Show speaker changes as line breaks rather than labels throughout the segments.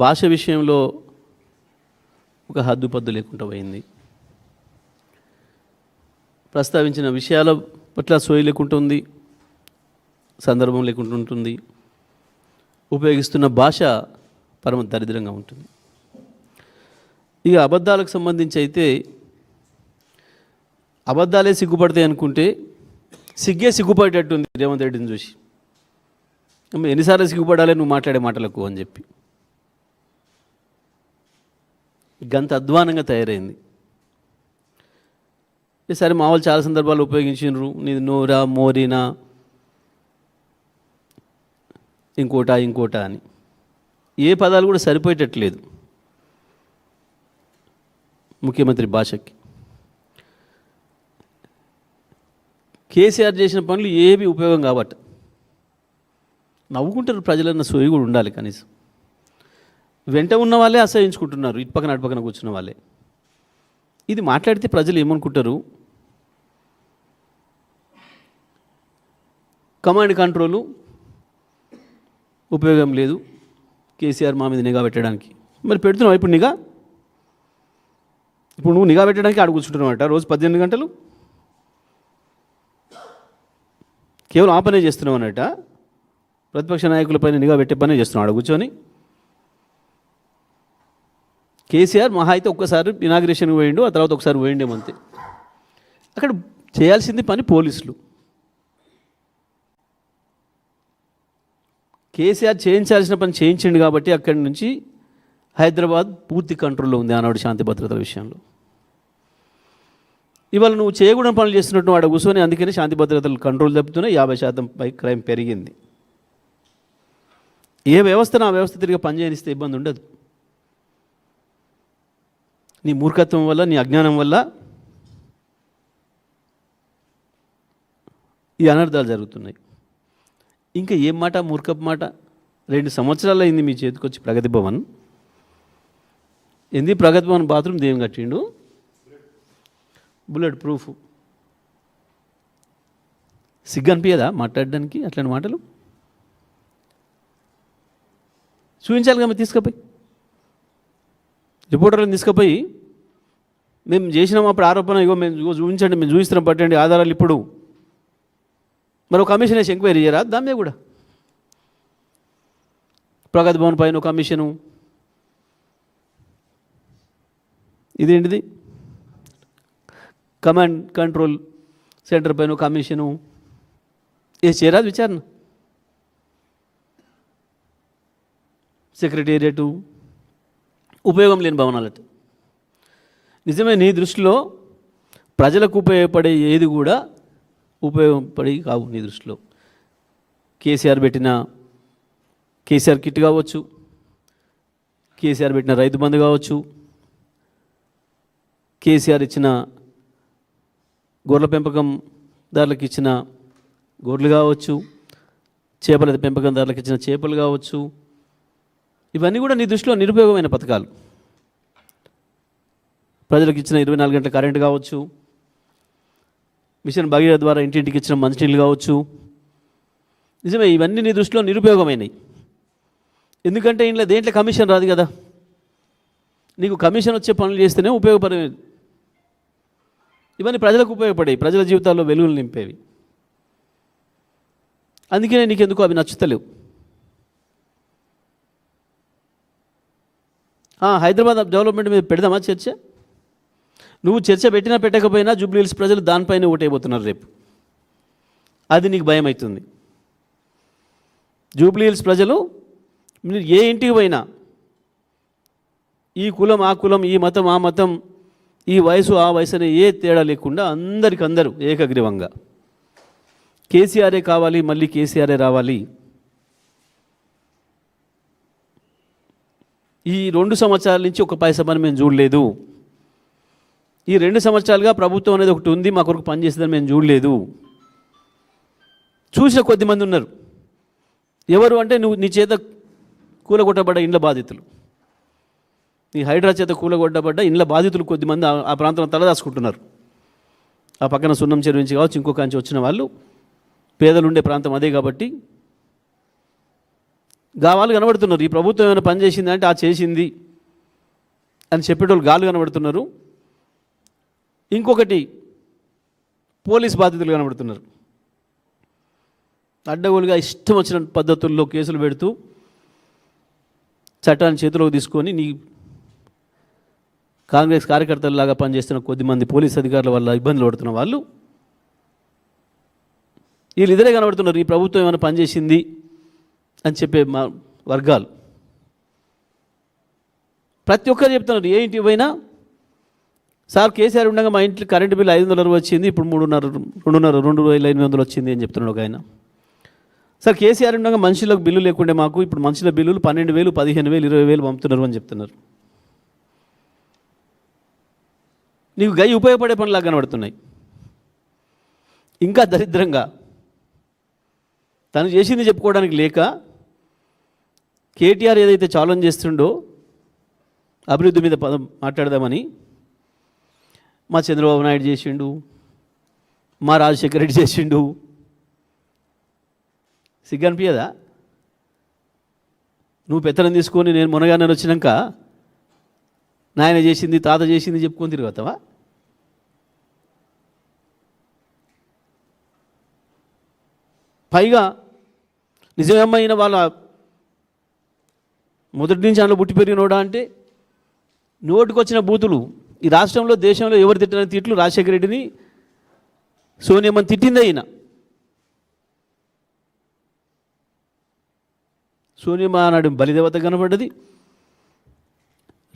భాష విషయంలో ఒక హద్దుపద్దు లేకుండా పోయింది. ప్రస్తావించిన విషయాల పట్ల సోయి లేకుండా ఉంది సందర్భం లేకుండా ఉంటుంది. ఉపయోగిస్తున్న భాష పరమ దరిద్రంగా ఉంటుంది. ఇక అబద్ధాలకు సంబంధించి అయితే అబద్ధాలే సిగ్గుపడతాయి అనుకుంటే సిగ్గే సిగ్గుపడేటట్టుంది రేవంత్ రెడ్డిని చూసి. ఎన్నిసార్లు సిగ్గుపడాలి నువ్వు మాట్లాడే మాటలకు అని చెప్పి. గంత అధ్వానంగా తయారైంది. ఈసారి సరే మా వాళ్ళు చాలా సందర్భాలు ఉపయోగించినారు నీది నోరా మోరీనా? ఇంకోటా ఇంకోటా అని. ఏ పదాలు కూడా సరిపోయేటట్లేదు. ముఖ్యమంత్రి భాషకి. కేసీఆర్ చేసిన పనులు ఏవి ఉపయోగం కాబట్టి? నవ్వుకుంటారు ప్రజలన్న సోయి కూడా ఉండాలి కనీసం. వెంట ఉన్న వాళ్ళే అసహించుకుంటున్నారు ఇటుపక్కన పక్కన అటు పక్కన కూర్చున్న వాళ్ళే. ఇది మాట్లాడితే ప్రజలు ఏమనుకుంటారు? కమాండ్ కంట్రోలు ఉపయోగం లేదు. కేసీఆర్ మా మీద నిఘా పెట్టడానికి. మరి పెడుతున్నావు ఇప్పుడు నిఘా? ఇప్పుడు నువ్వు నిఘా పెట్టడానికి ఆడ కూర్చుంటున్నావు రోజు పద్దెనిమిది గంటలు? కేవలం ఆ పనే చేస్తున్నావు అన్నట ప్రతిపక్ష నాయకులపైన నిఘా పెట్టే పనే చేస్తున్నావు ఆడ కూర్చొని. కేసీఆర్ మహా అయితే ఒక్కసారి ఇనాగ్రేషన్కి పోయిండు ఆ తర్వాత ఒకసారి పోయిండేమంతే అక్కడ చేయాల్సింది పని పోలీసులు. కేసీఆర్ చేయించాల్సిన పని చేయించిండు కాబట్టి అక్కడి నుంచి హైదరాబాద్ పూర్తి కంట్రోల్లో ఉంది ఆనాడు శాంతి భద్రతల విషయంలో. ఇవాళ నువ్వు చేయకూడని పనులు చేస్తున్నట్టు వాడు కూర్చొని అందుకనే శాంతి భద్రతలు కంట్రోల్ తప్పుతున్నాయి యాభై శాతం పై క్రైమ్ పెరిగింది. ఏ వ్యవస్థను ఆ వ్యవస్థ తిరిగి పనిచేయనిస్తే ఇబ్బంది ఉండదు. నీ మూర్ఖత్వం వల్ల నీ అజ్ఞానం వల్ల ఈ అనర్థాలు జరుగుతున్నాయి. ఇంకా ఏం మాట మూర్ఖపు మాట? రెండు సంవత్సరాలు అయింది మీ చేతికి వచ్చి ప్రగతి భవన్. ఎంది ప్రగతి భవన్ బాత్రూమ్ దేం కట్టిండు? Bullet proof. సిగ్గు అనిపించదా మాట్లాడడానికి అట్లాంటి మాటలు? చూపించాలి కదా తీసుకుపోయి. రిపోర్టర్లను తీసుకుపోయి మేము చేసినాం అప్పుడు ఆరోపణ ఇగో మేము చూపించండి మేము చూపిస్తున్నాం పట్టండి ఆధారాలు ఇప్పుడు. మరో కమిషన్ వేసి ఎంక్వైరీ చేయరా? దాని మీద కూడా. ప్రగతి భవన్ పైన కమిషను. ఇదేంటిది? కమాండ్ కంట్రోల్ సెంటర్ పైన కమిషను. ఏ చేయరాదు విచారణ? సెక్రటేరియటు. ఉపయోగం లేని భవనాలట నిజమే నీ దృష్టిలో ప్రజలకు ఉపయోగపడే ఏది కూడా ఉపయోగపడి కావు నీ దృష్టిలో. కేసీఆర్ పెట్టిన కేసీఆర్ కిట్ కావచ్చు కేసీఆర్ పెట్టిన రైతు బంధు కావచ్చు కేసీఆర్ ఇచ్చిన గొర్రెల పెంపకందారులకు ఇచ్చిన గొర్రెలు కావచ్చు చేపల పెంపకందారులకు ఇచ్చిన చేపలు కావచ్చు ఇవన్నీ కూడా నీ దృష్టిలో నిరుపయోగమైన పథకాలు. ప్రజలకు ఇచ్చిన ఇరవై నాలుగు గంటల కరెంటు కావచ్చు. మిషన్ భగీరథ ద్వారా ఇంటింటికి ఇచ్చిన మంచినీళ్ళు కావచ్చు. నిజమే ఇవన్నీ నీ దృష్టిలో నిరుపయోగమైనవి ఎందుకంటే ఇంట్లో దేంట్లో కమిషన్ రాదు కదా. నీకు కమిషన్ వచ్చే పనులు చేస్తేనే ఉపయోగపడేవి. ఇవన్నీ ప్రజలకు ఉపయోగపడేవి ప్రజల జీవితాల్లో వెలుగులు నింపేవి. అందుకనే నీకెందుకు అవి నచ్చుతలేవు. హైదరాబాద్ డెవలప్మెంట్ మీద పెడదామా చర్చ? నువ్వు చర్చ పెట్టినా పెట్టకపోయినా జూబ్లీహిల్స్ ప్రజలు దానిపైన ఓటైపోతున్నారు రేపు. అది నీకు భయం అవుతుంది జూబ్లీహిల్స్ ప్రజలు మీరు ఏ ఇంటికి పోయినా ఈ కులం ఆ కులం ఈ మతం ఆ మతం ఈ వయసు ఆ వయసు అనే ఏ తేడా లేకుండా అందరికందరూ ఏకగ్రీవంగా. కేసీఆరే కావాలి మళ్ళీ కేసీఆరే రావాలి. ఈ రెండు సంవత్సరాల నుంచి ఒక పైసా పని మేము చూడలేదు. ఈ రెండు సంవత్సరాలుగా ప్రభుత్వం అనేది ఒకటి ఉంది మా కొరకు పనిచేసిందని మేము చూడలేదు. చూసిన కొద్దిమంది ఉన్నారు. ఎవరు అంటే నువ్వు నీ చేత కూలగొట్టబడ్డ ఇండ్ల బాధితులు. నీ హైడ్రా చేత కూలగొట్టబడ్డ ఇండ్ల బాధితులు కొద్దిమంది ఆ- ప్రాంతంలో తలదాచుకుంటున్నారు. ఆ పక్కన సున్నం చెరువు నుంచి కావచ్చు ఇంకొక నుంచి వచ్చిన వాళ్ళు పేదలు ఉండే ప్రాంతం అదే కాబట్టి గావాలు కనబడుతున్నారు. ఈ ప్రభుత్వం ఏమైనా పని అంటే ఆ చేసింది అని చెప్పేటోళ్ళు గాలు కనబడుతున్నారు. ఇంకొకటి పోలీస్ బాధితులు కనబడుతున్నారు. అడ్డగోలుగా ఇష్టం వచ్చిన పద్ధతుల్లో కేసులు పెడుతూ చట్టాన్ని చేతిలోకి తీసుకొని నీ కాంగ్రెస్ కార్యకర్తలలాగా పనిచేస్తున్న కొద్దిమంది పోలీస్ అధికారుల వల్ల ఇబ్బందులు పడుతున్న వాళ్ళు వీళ్ళు ఇద్దరే కనబడుతున్నారు. ఈ ప్రభుత్వం ఏమైనా పనిచేసింది అని చెప్పే మా వర్గాలు. ప్రతి ఒక్కరు చెప్తున్నారు ఏ ఇంటికి పోయినా సార్ కేసీఆర్ ఉండగా మా ఇంట్లో కరెంటు బిల్లు ఐదు వందల వచ్చింది ఇప్పుడు మూడున్నర రెండున్నర రెండు వేల ఎనిమిది వందలు వచ్చింది అని చెప్తున్నాడు ఒక ఆయన. సార్ కేసీఆర్ ఉండగా మనుషులకు బిల్లు లేకుండే మాకు ఇప్పుడు మనుషుల బిల్లులు పన్నెండు వేలు పదిహేను వేలు ఇరవై వేలు పంపుతున్నారు అని చెప్తున్నారు. నీకు గై ఉపయోగపడే పనులాగా కనబడుతున్నాయి. ఇంకా దరిద్రంగా తను చేసింది చెప్పుకోవడానికి లేక కేటీఆర్ ఏదైతే ఛాలెంజ్ చేస్తుండో అభివృద్ధి మీద పదం మాట్లాడదామని మా చంద్రబాబు నాయుడు చేసిండు మా రాజశేఖర రెడ్డి చేసిండు. సిగ్గనిపించదా నువ్వు పెత్తనం తీసుకొని నేను మునగానే వచ్చినాక నాయన చేసింది తాత చేసింది చెప్పుకొని తిరుగుతావా పైగా నిజమైన వాళ్ళ మొదటి నుంచి అందులో పుట్టి పెరిగినోడా అంటే? నోటికొచ్చిన బూతులు. ఈ రాష్ట్రంలో దేశంలో ఎవరు తిట్టిన తిట్లు రాజశేఖర రెడ్డిని సోనియమ్మని తిట్టింది అయిన సోనియమ్మ నాడు బలిదేవత కనపడ్డది.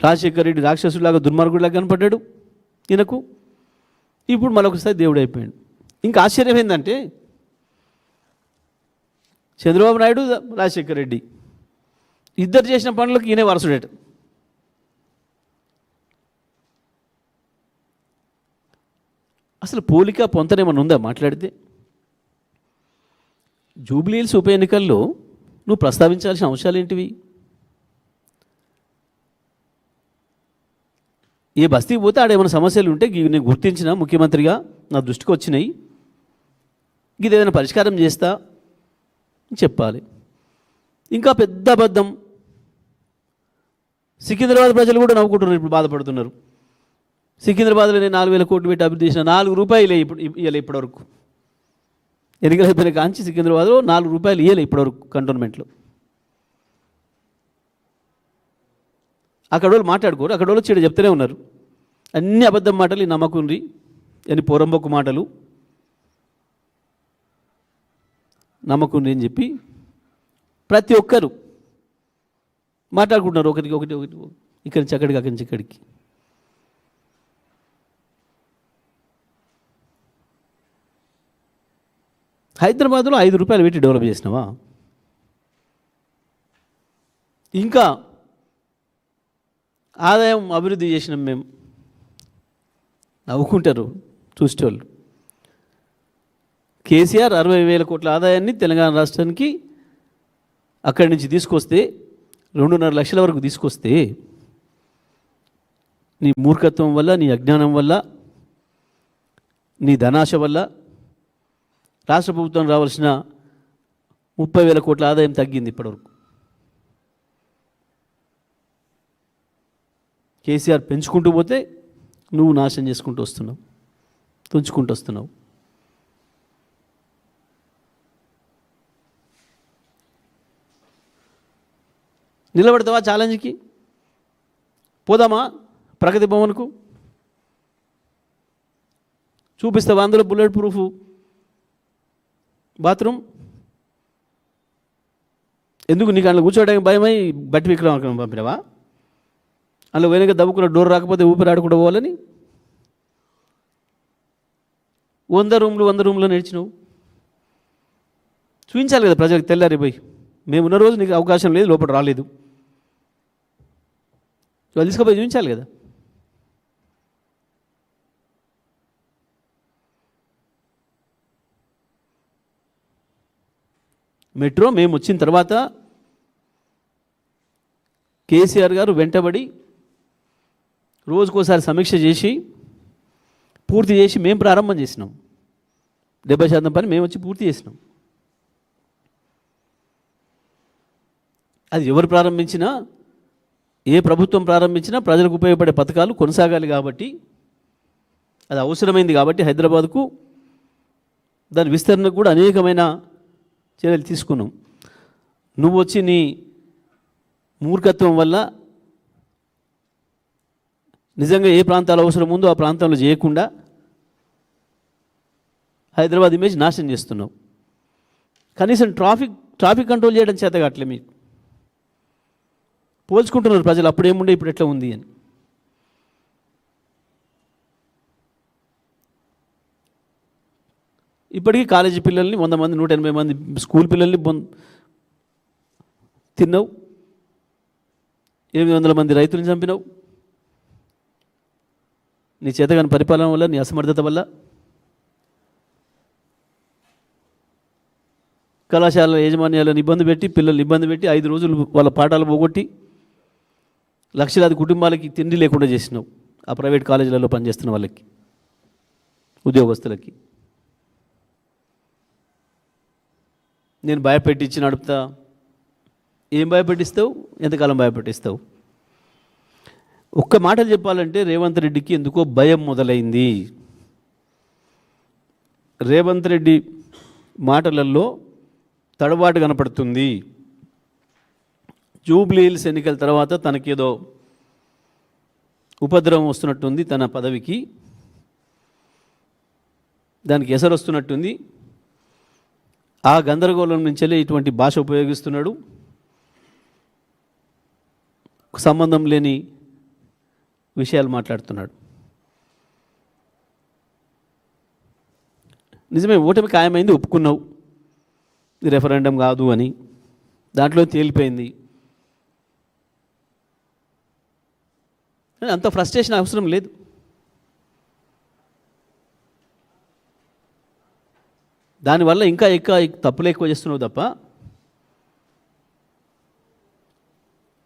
రాజశేఖర రెడ్డి రాక్షసులాగా దుర్మార్గుడిలాగా కనపడ్డాడు ఈయనకు. ఇప్పుడు మరొకసారి దేవుడు అయిపోయాడు. ఇంకా ఆశ్చర్యం ఏంటంటే చంద్రబాబు నాయుడు రాజశేఖర రెడ్డి ఇద్దరు చేసిన పనులకు ఈయనే వరసుడేట అసలు పోలిక పొంతనేమన్నా ఉందా మాట్లాడితే? జూబ్లీహిల్స్ ఉప ఎన్నికల్లో నువ్వు ప్రస్తావించాల్సిన అంశాలు ఏంటివి? ఏ బస్తీకి పోతే ఆడేమైనా సమస్యలు ఉంటే నేను గుర్తించిన ముఖ్యమంత్రిగా నా దృష్టికి వచ్చినాయి. ఇది ఏదైనా పరిష్కారం చేస్తా చెప్పాలి. ఇంకా పెద్ద అబద్ధం. సికింద్రాబాద్ ప్రజలు కూడా నవ్వుకుంటున్నారు ఇప్పుడు బాధపడుతున్నారు. సికింద్రాబాద్లో నేను నాలుగు వేల కోట్లు పెట్టి అభివృద్ధి చేసిన నాలుగు రూపాయలు ఇప్పుడు ఇవ్వలే ఇప్పటివరకు. ఎన్నికల అయిపోయిన కాంచి సికింద్రాబాద్లో నాలుగు రూపాయలు ఇవ్వలే ఇప్పటివరకు కంటోన్మెంట్లో. అక్కడ వాళ్ళు మాట్లాడుకోరు అక్కడ వాళ్ళు చెడు చెప్తూనే ఉన్నారు. అన్ని అబద్ధం మాటలు ఈ నమ్మకుండ్రి అని పొరంబొక్కు మాటలు. నమ్మకుండ్రి అని చెప్పి ప్రతి ఒక్కరు మాట్లాడుకుంటున్నారు. ఒకరికి ఒకటి ఒకటి ఇక్కడి నుంచి అక్కడికి అక్కడి నుంచి ఇక్కడికి. హైదరాబాద్లో ఐదు రూపాయలు పెట్టి డెవలప్ చేసినావా? ఇంకా ఆదాయం అభివృద్ధి చేసినాం మేము. నవ్వుకుంటారు చూసేవాళ్ళు కేసీఆర్ అరవై వేల కోట్ల ఆదాయాన్ని తెలంగాణ రాష్ట్రానికి అక్కడి నుంచి తీసుకొస్తే రెండున్నర లక్షల వరకు తీసుకొస్తే నీ మూర్ఖత్వం వల్ల నీ అజ్ఞానం వల్ల నీ ధనాశ వల్ల రాష్ట్ర ప్రభుత్వం రావాల్సిన ముప్పై వేల కోట్ల ఆదాయం తగ్గింది ఇప్పటివరకు. కేసీఆర్ పెంచుకుంటూ పోతే నువ్వు నాశనం చేసుకుంటూ వస్తున్నావు తుంచుకుంటూ వస్తున్నావు. నిలబడతావా ఛాలెంజ్కి? పోదామా ప్రగతి భవన్కు? చూపిస్తావా అందులో బుల్లెట్ ప్రూఫ్? బాత్రూమ్? ఎందుకు నీకు అందులో కూర్చోవడానికి భయమై బట్టి విక్రమ్ పంపినవా? అందులో వెనుక దవ్వుకున్న డోర్ రాకపోతే ఊపిరి ఆడకుండా పోవాలని? వంద రూమ్లు వంద రూమ్లో నడిచినావు చూపించాలి కదా ప్రజలకు తెల్లారి పోయి. మేము ఉన్న రోజు నీకు అవకాశం లేదు లోపల రాలేదు. వాళ్ళు తీసుకుపోయి చూపించాలి కదా. మెట్రో మేము వచ్చిన తర్వాత కేసీఆర్ గారు వెంటబడి రోజుకోసారి సమీక్ష చేసి పూర్తి చేసి మేము ప్రారంభం చేసినాం. డెబ్బై శాతం పని మేము వచ్చి పూర్తి చేసినాం. అది ఎవరు ప్రారంభించినా ఏ ప్రభుత్వం ప్రారంభించినా ప్రజలకు ఉపయోగపడే పథకాలు కొనసాగాలి కాబట్టి అది అవసరమైంది కాబట్టి హైదరాబాద్కు దాని విస్తరణకు కూడా అనేకమైన చర్యలు తీసుకున్నాం. నువ్వు వచ్చి నీ మూర్ఖత్వం వల్ల నిజంగా ఏ ప్రాంతాలు అవసరం ఉందో ఆ ప్రాంతంలో చేయకుండా హైదరాబాద్ ఇమేజ్ నాశనం చేస్తున్నావు. కనీసం ట్రాఫిక్ ట్రాఫిక్ కంట్రోల్ చేయడం చేత కావట్లే మీకు. పోల్చుకుంటున్నారు ప్రజలు అప్పుడు ఏముండే ఇప్పుడు ఎట్లా ఉంది అని. ఇప్పటికీ కాలేజీ పిల్లల్ని వంద మంది నూట ఎనభై మంది స్కూల్ పిల్లల్ని తిన్నావు. ఎనిమిది వందల మంది రైతులను చంపినావు. నీ చేతగాని పరిపాలన వల్ల నీ అసమర్థత వల్ల. కళాశాల యాజమాన్యాలను ఇబ్బంది పెట్టి పిల్లల్ని ఇబ్బంది పెట్టి ఐదు రోజులు వాళ్ళ పాఠాలు పోగొట్టి లక్షలాది కుటుంబాలకి తిండి లేకుండా చేసినావు. ఆ ప్రైవేట్ కాలేజీలలో పనిచేస్తున్న వాళ్ళకి ఉద్యోగస్తులకి. నేను భయపెట్టించి నడుపుతా. ఏం భయపెట్టిస్తావు? ఎంతకాలం భయపెట్టిస్తావు? ఒక్క మాటలు చెప్పాలంటే రేవంత్ రెడ్డికి ఎందుకో భయం మొదలైంది. రేవంత్ రెడ్డి మాటలలో తడబాటు కనపడుతుంది. జూబ్లీల్స్ ఎన్నికల తర్వాత తనకేదో ఉపద్రవం వస్తున్నట్టుంది తన పదవికి. దానికి ఎసరు వస్తున్నట్టుంది. ఆ గందరగోళం నుంచెలే ఇటువంటి భాష ఉపయోగిస్తున్నాడు. సంబంధం లేని విషయాలు మాట్లాడుతున్నాడు. నిజమే ఓటమి ఖాయమైంది ఒప్పుకున్నావు. రెఫరెండం కాదు అని. దాంట్లో తేలిపోయింది. అంత ఫ్రస్ట్రేషన్ అవసరం లేదు. దానివల్ల ఇంకా ఎక్కువ తప్పులు ఎక్కువ చేస్తున్నావు తప్ప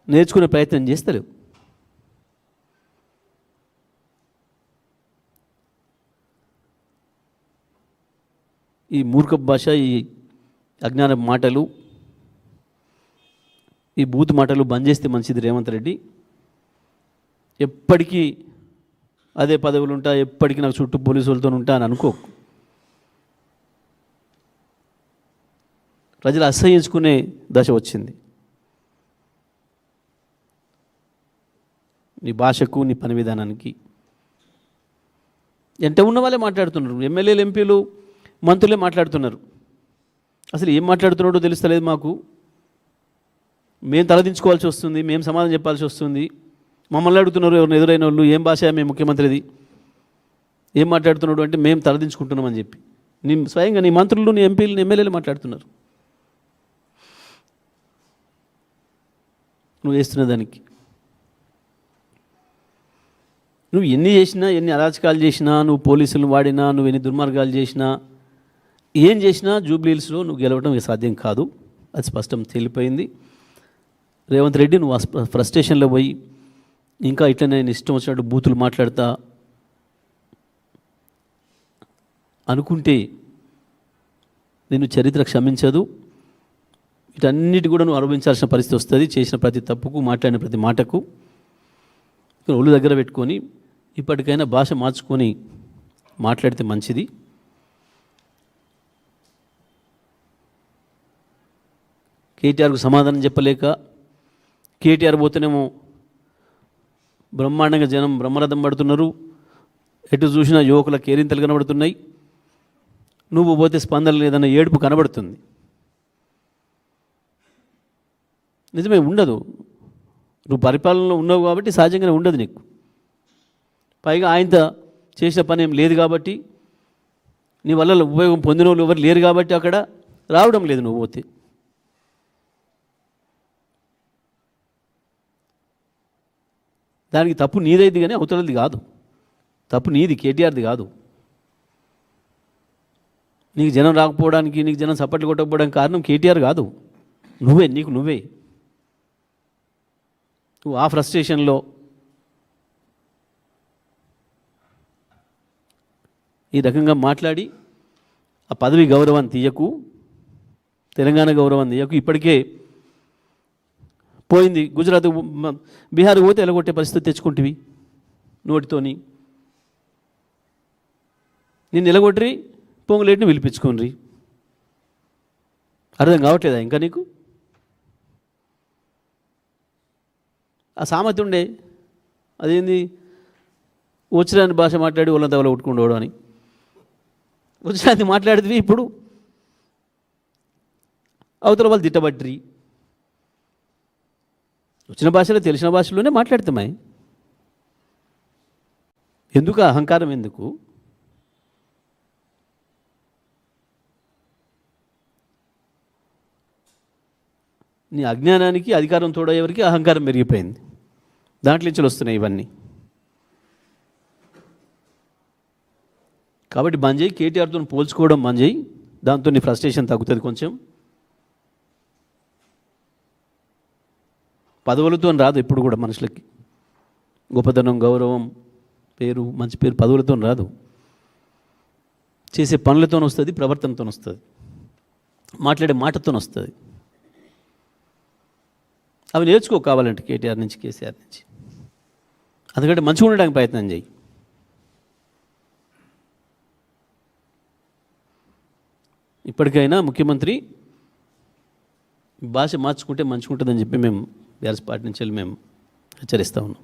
నేర్చుకునే ప్రయత్నం చేస్తలేవు. ఈ మూర్ఖ భాష ఈ అజ్ఞాన మాటలు ఈ బూత్ మాటలు బంద్ చేస్తే మంచిది రేవంత్ రెడ్డి. ఎప్పటికీ అదే పదవులు ఉంటా ఎప్పటికీ నాకు చుట్టూ పోలీసులతో ఉంటా అని అనుకో. ప్రజలు అసహించుకునే దశ వచ్చింది. నీ భాషకు నీ పని విధానానికి. ఎంత ఉన్న వాళ్ళే మాట్లాడుతున్నారు. ఎమ్మెల్యేలు ఎంపీలు మంత్రులే మాట్లాడుతున్నారు. అసలు ఏం మాట్లాడుతున్నాడో తెలుస్తలేదు మాకు. మేము తలదించుకోవాల్సి వస్తుంది మేము సమాధానం చెప్పాల్సి వస్తుంది. మమ్మల్ని అడుగుతున్నారు ఎవరిని ఎదురైన వాళ్ళు ఏం భాష మీ ముఖ్యమంత్రిది? ఏం మాట్లాడుతున్నాడు? అంటే మేము తలదించుకుంటున్నామని చెప్పి. నీ స్వయంగా నీ మంత్రులు నీ ఎంపీలు నీ ఎమ్మెల్యేలు మాట్లాడుతున్నారు. నువ్వు వేస్తున్న దానికి. నువ్వు ఎన్ని చేసినా ఎన్ని అరాచకాలు చేసినా నువ్వు పోలీసులను వాడినా నువ్వు ఎన్ని దుర్మార్గాలు చేసినా ఏం చేసినా జూబ్లీహిల్స్లో నువ్వు గెలవడం సాధ్యం కాదు. అది స్పష్టం తేలిపోయింది. రేవంత్ రెడ్డి నువ్వు ఫ్రస్ట్రేషన్లో పోయి ఇంకా ఇట్లా నేను ఇష్టం వచ్చినట్టు బూతులు మాట్లాడతా అనుకుంటే నేను చరిత్ర క్షమించదు. వీటన్నిటి కూడా నువ్వు అనుభవించాల్సిన పరిస్థితి వస్తుంది. చేసిన ప్రతి తప్పుకు మాట్లాడిన ప్రతి మాటకు ఇక్కడ ఒళ్ళు దగ్గర పెట్టుకొని ఇప్పటికైనా భాష మార్చుకొని మాట్లాడితే మంచిది. కేటీఆర్కు సమాధానం చెప్పలేక కేటీఆర్ పోతేనేమో బ్రహ్మాండంగా జనం బ్రహ్మరథం పడుతున్నారు. ఎటు చూసినా యువకుల కేరింతలు కనబడుతున్నాయి. నువ్వు పోతే స్పందన లేదన్న ఏడుపు కనబడుతుంది. నిజమే ఉండదు. నువ్వు పరిపాలనలో ఉన్నావు కాబట్టి సహజంగానే ఉండదు నీకు. పైగా ఆయనత చేసిన పని ఏం లేదు కాబట్టి నీ వల్ల ఉపయోగం పొందిన వాళ్ళు ఎవరు లేరు కాబట్టి అక్కడ రావడం లేదు నువ్వు పోతే. దానికి తప్పు నీదైది కానీ అవతలది కాదు. తప్పు నీది కేటీఆర్ది కాదు. నీకు జనం రాకపోవడానికి నీకు జనం సప్పట్లు కొట్టకపోవడానికి కారణం కేటీఆర్ కాదు. నువ్వే నీకు నువ్వే. నువ్వు ఆ ఫ్రస్ట్రేషన్లో ఈ రకంగా మాట్లాడి ఆ పదవి గౌరవాన్ని తీయకు తెలంగాణ గౌరవాన్ని తీయకు. ఇప్పటికే పోయింది. గుజరాత్ బీహార్కి పోతే ఎలగొట్టే పరిస్థితి తెచ్చుకుంటివి నోటితోని. నిన్ను ఎలగొట్టి పొంగులేటిని పిలిపించుకోండి అర్థం కావట్లేదా ఇంకా నీకు? ఆ సామెత ఉండే. అదేంది? వచ్చిరాని భాష మాట్లాడి వాళ్ళ వాళ్ళు కొట్టుకుండోడు అని. వచ్చిరాని మాట్లాడితే ఇప్పుడు. అవతల వాళ్ళు తిట్టబట్టిరి. వచ్చిన భాషలో తెలిసిన భాషలోనే మాట్లాడతామాయి ఎందుకు అహంకారం ఎందుకు? నీ అజ్ఞానానికి అధికారం తోడయ్యేవరికి అహంకారం పెరిగిపోయింది. దాంట్లో నుంచి వస్తున్నాయి ఇవన్నీ. కాబట్టి బంద్ కేటీఆర్తో పోల్చుకోవడం బంద్ దాంతో నీ ఫ్రస్ట్రేషన్ తగ్గుతుంది కొంచెం. పదవులతో రాదు ఎప్పుడు కూడా మనుషులకి. గొప్పతనం గౌరవం పేరు మంచి పేరు పదవులతో రాదు. చేసే పనులతో వస్తుంది ప్రవర్తనతో వస్తుంది. మాట్లాడే మాటతో వస్తుంది. అవి నేర్చుకో కావాలంటే కేటీఆర్ నుంచి కేసీఆర్ నుంచి. అందుకంటే మంచిగా ఉండడానికి ప్రయత్నం చేయి ఇప్పటికైనా ముఖ్యమంత్రి భాష మార్చుకుంటే మంచిగా ఉంటుందని చెప్పి మేము బీఆర్ఎస్ పార్టీ నుంచి వెళ్ళి మేము హెచ్చరిస్తూ ఉన్నాం.